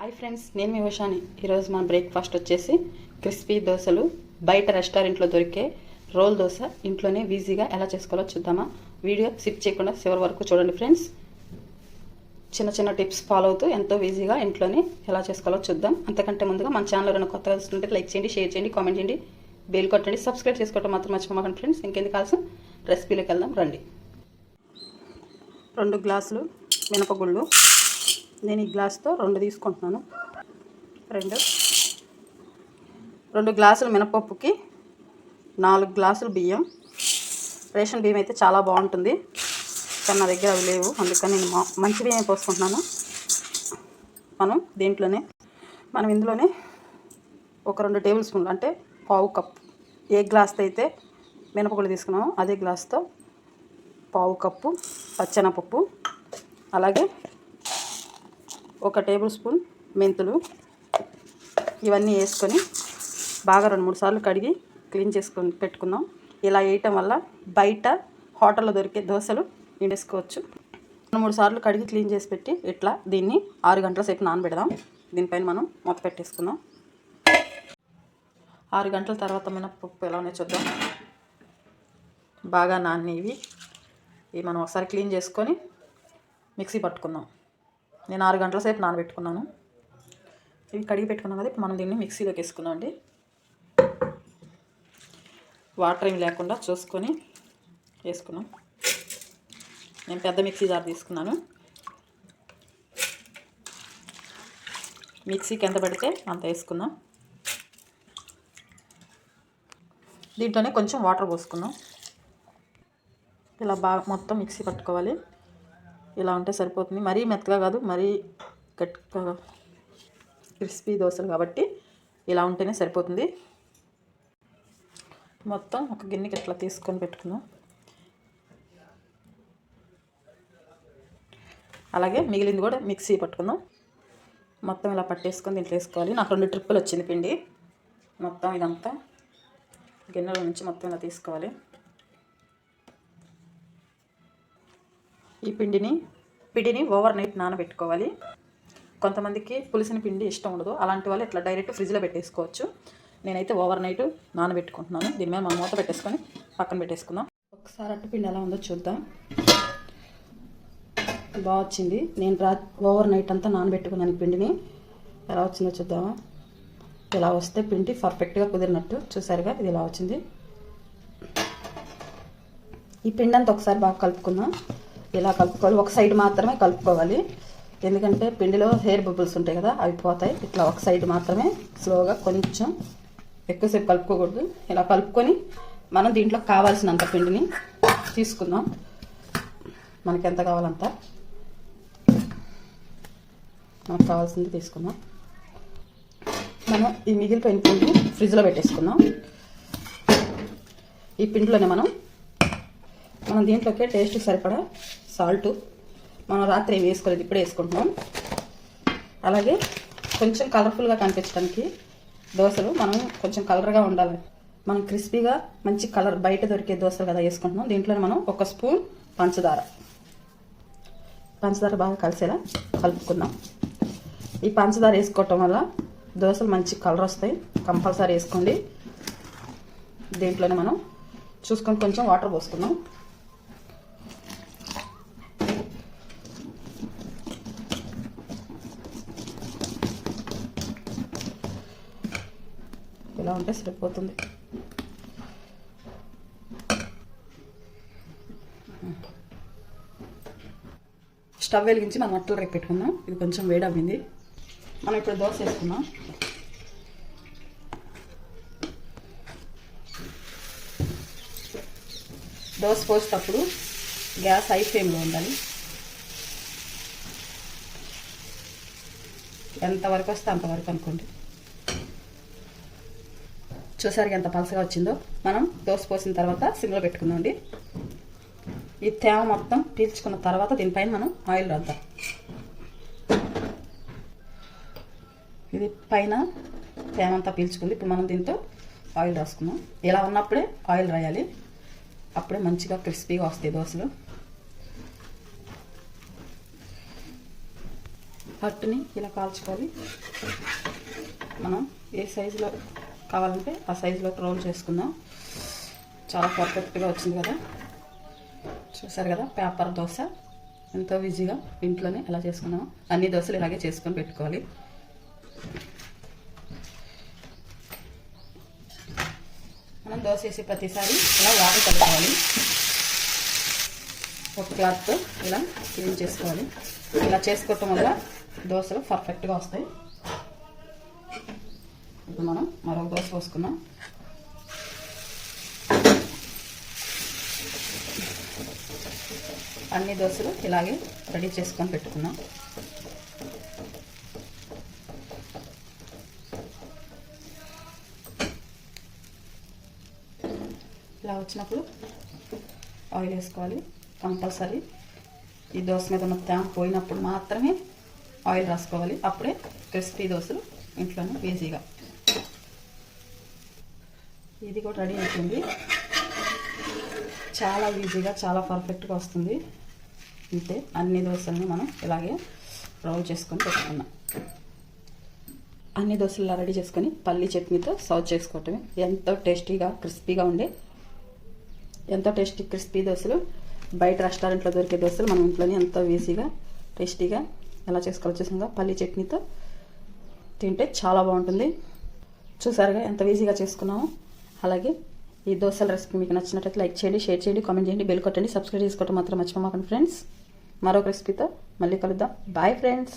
Hi friends నేను మీ ఉషాని. ఈరోజు మన బ్రేక్ఫాస్ట్ వచ్చేసి క్రిస్పీ దోశలు. బయట రెస్టారెంట్లో దొరికే రోల్ దోశ. ఇంట్లోనే ఈజీగా ఎలా చేసుకోవాలో చూద్దామా? వీడియో స్కిప్ చేయకుండా చివరి వరకు చూడండి ఫ్రెండ్స్. చిన్న చిన్న టిప్స్ ఫాలో అవుతూ ఎంతో ఈజీగా ఇంట్లోనే ఎలా చేసుకోవాలో చూద్దాం. అంతకంటే ముందుగా మన ఛానల్ ఎవరైనా కొత్తగా చూస్తుంటే లైక్ చేయండి షేర్ చేయండి కామెంట్ చేయండి బెల్ కొట్టండి సబ్స్క్రైబ్ చేసుకోవడం మాత్రం మర్చిపోమాకండి ఫ్రెండ్స్. ఇంకెందుకు కావాల్సిన రెసిపీలోకి వెళ్దాం రండి. రెండు గ్లాసులు మినపగుళ్ళు. నేను ఈ గ్లాస్తో రెండు తీసుకుంటున్నాను. రెండు. రెండు గ్లాసులు మినపప్పుకి నాలుగు గ్లాసులు బియ్యం. రేషన్ బియ్యం అయితే చాలా బాగుంటుంది. కానీ నా దగ్గర అవి లేవు. అందుకని నేను మా- మంచి బియ్యం పోసుకుంటున్నాను. మనం దీంట్లోనే మనం ఇందులోనే ఒక రెండు టేబుల్ స్పూన్లు అంటే పావు కప్. ఏ గ్లాస్తో అయితే మినపగుళ్ళు తీసుకున్నామో అదే గ్లాస్తో పావు కప్పు పచ్చెనపప్పు అలాగే ఒక టేబుల్ స్పూన్ మెంతులు ఇవన్నీ వేసుకొని బాగా రెండు మూడు సార్లు కడిగి క్లీన్ చేసుకొని పెట్టుకుందాం. ఇలా వేయటం వల్ల బయట హోటల్లో దొరికే దోశలు వేసుకోవచ్చు. రెండు మూడు సార్లు కడిగి క్లీన్ చేసి పెట్టి ఇట్లా దీన్ని ఆరు గంటల సేపు నానబెడదాం. దీనిపైన మనం మూత పెట్టేసుకుందాం. ఆరు గంటల తర్వాత మినపప్పు ఎలా ఉన్నాయో చూద్దాం. బాగా నానేవి ఇవి మనం ఒకసారి క్లీన్ చేసుకొని మిక్సీ పట్టుకుందాం. నేను ఆరు గంటల సేపు నానబెట్టుకున్నాను. ఇవి కడిగి పెట్టుకున్నాం కదా ఇప్పుడు మనం దీన్ని మిక్సీలోకి వేసుకుందాం అండి. వాటర్ ఏమి లేకుండా చూసుకొని వేసుకున్నాం. నేను పెద్ద మిక్సీ జార్ తీసుకున్నాను. మిక్సీకి ఎంత పడితే అంత వేసుకుందాం. దీంట్లోనే కొంచెం వాటర్ పోసుకుందాం. ఇలా బాగా మొత్తం మిక్సీ పట్టుకోవాలి. ఇలా ఉంటే సరిపోతుంది. మరీ మెత్తగా కాదు మరీ గట్టిగా క్రిస్పీ దోశలు కాబట్టి ఇలా ఉంటేనే సరిపోతుంది. మొత్తం ఒక గిన్నెకి ఇట్లా తీసుకొని పెట్టుకుందాం. అలాగే మిగిలింది కూడా మిక్సీ పట్టుకుందాం. మొత్తం ఇలా పట్టేసుకొని దీంట్లో వేసుకోవాలి నాకు రెండు ట్రిప్పులు వచ్చింది పిండి. మొత్తం ఇదంతా గిన్నెల నుంచి మొత్తం ఇలా తీసుకోవాలి. ఈ పిండిని పిండిని ఓవర్ నైట్ నానబెట్టుకోవాలి. కొంతమందికి పులిసిన పిండి ఇష్టం ఉండదు. అలాంటి వాళ్ళు ఇట్లా డైరెక్ట్ ఫ్రిడ్జ్లో పెట్టేసుకోవచ్చు. నేనైతే ఓవర్ నైట్ నానబెట్టుకుంటున్నాను. దీని మీద మనం మూత పెట్టేసుకొని పక్కన పెట్టేసుకుందాం. ఒకసారి అట్టు పిండి ఎలా ఉందో చూద్దాం. బాగా వచ్చింది. నేను రా ఓవర్ నైట్ అంతా నానబెట్టుకున్నాను పిండిని. ఎలా వచ్చిందో చూద్దామా. ఇలా వస్తే పిండి పర్ఫెక్ట్గా కుదిరినట్టు. చూసారుగా ఇది ఇలా వచ్చింది. ఈ పిండి అంతా ఒకసారి బాగా కలుపుకుందాం. ఇలా కలుపుకోవాలి. ఒక సైడ్ మాత్రమే కలుపుకోవాలి. ఎందుకంటే పిండిలో హెయిర్ బబుల్స్ ఉంటాయి కదా అవి పోతాయి. ఇట్లా ఒక సైడ్ మాత్రమే స్లోగా కొంచెం ఎక్కువసేపు కలుపుకోకూడదు. ఇలా కలుపుకొని మనం దీంట్లో కావాల్సినంత పిండిని తీసుకుందాం. మనకి ఎంత కావాలంత? మనకు కావాల్సింది తీసుకుందాం. మనం ఈ మిగిలిపోయిన పిండి ఫ్రిడ్జ్లో పెట్టేసుకుందాం. ఈ పిండిలోనే మనం మనం దీంట్లోకి టేస్ట్ సరిపడా సాల్ట్ మనం రాత్రి ఏం వేసుకోలేదు ఇప్పుడే వేసుకుంటున్నాం. అలాగే కొంచెం కలర్ఫుల్గా కనిపించడానికి దోశలు మనం కొంచెం కలర్గా ఉండాలి. మనం క్రిస్పీగా మంచి కలర్ బయట దొరికే దోశలు కదా వేసుకుంటున్నాం. దీంట్లో మనం ఒక స్పూన్ పంచదార. పంచదార బాగా కలిసేలా కలుపుకుందాం. ఈ పంచదార వేసుకోవటం వల్ల దోశలు మంచి కలర్ వస్తాయి. కంపల్సరీ వేసుకోండి. దీంట్లోనే మనం చూసుకొని కొంచెం వాటర్ పోసుకుందాం. ఉంటే సరిపోతుంది. స్టవ్ వెలిగించి మనం అట్టలు రేపు పెట్టుకుందాం. ఇది కొంచెం వేడవ్వింది మనం ఇప్పుడు దోశ వేసుకుందాం. దోశ పోసేటప్పుడు గ్యాస్ హై ఫ్లేమ్లో ఉండాలి. ఎంతవరకు వస్తే అంతవరకు అనుకోండి. చూసారు ఎంత పలసగా వచ్చిందో? మనం దోశ పోసిన తర్వాత సిమ్లో పెట్టుకుందామండి. ఈ తేమ మొత్తం పీల్చుకున్న తర్వాత దీనిపైన మనం ఆయిల్ రాద్దాం. ఇది పైన తేమ అంతా పీల్చుకుంది. ఇప్పుడు మనం దీంతో ఆయిల్ రాసుకుందాం. ఇలా ఉన్నప్పుడే ఆయిల్ రాయాలి. అప్పుడే మంచిగా క్రిస్పీగా వస్తాయి దోశలు. పట్టుని ఇలా కాల్చుకోవాలి. మనం ఏ సైజులో కావాలంటే ఆ సైజులో రోల్ చేసుకుందాం. చాలా పర్ఫెక్ట్గా వచ్చింది కదా. చూసారు కదా పేపర్ దోశ. ఎంతో ఈజీగా ఇంట్లోనే ఎలా చేసుకున్నాము అన్ని దోశలు ఇలాగే చేసుకొని పెట్టుకోవాలి. మనం దోశ వేసి ప్రతిసారి ఇలా వాటర్ కలుపుకోవాలి. ఒక క్లాత్తో ఇలా క్లీన్ చేసుకోవాలి. ఇలా చేసుకోవటం వల్ల దోశలు పర్ఫెక్ట్గా వస్తాయి. ఇప్పుడు మనం మరొక దోశ పోసుకుందాం. అన్ని దోశలు ఇలాగే రెడీ చేసుకొని పెట్టుకున్నాం ఇలా వచ్చినప్పుడు ఆయిల్ వేసుకోవాలి. కంపల్సరీ ఈ దోశ మీద ఉన్న తేమ పోయినప్పుడు మాత్రమే ఆయిల్ రాసుకోవాలి. అప్పుడే క్రిస్పీ దోశలు ఇంట్లోనే ఈజీగా. ఇది కూడా రెడీ అవుతుంది చాలా ఈజీగా చాలా పర్ఫెక్ట్గా వస్తుంది. అంతే అన్ని దోశలను మనం ఇలాగే రోల్ చేసుకొని పెట్టుకున్నాం. అన్ని దోశలు రెడీ చేసుకొని పల్లి చట్నీతో సర్వ్ చేసుకోవటమే. ఎంతో టేస్టీగా క్రిస్పీగా ఉండే ఎంతో టేస్టీ క్రిస్పీ దోశలు. బయట రెస్టారెంట్లో దొరికే దోశలు మనం ఇంట్లోనే ఎంతో ఈజీగా టేస్టీగా ఎలా చేసుకోవాలో చూసాగా పల్లి చట్నీతో తింటే చాలా బాగుంటుంది. చూసారుగా ఎంత ఈజీగా చేసుకున్నామో. అలాగే ఈ దోశల రెసిపీ మీకు నచ్చినట్లయితే లైక్ చేయండి షేర్ చేయండి కామెంట్ చేయండి బెల్ కొట్టండి సబ్స్క్రైబ్ చేసుకోవటం మాత్రం మర్చిపోమాకండి. ఫ్రెండ్స్ మరొక రెసిపీతో మళ్ళీ కలుద్దాం. Bye friends.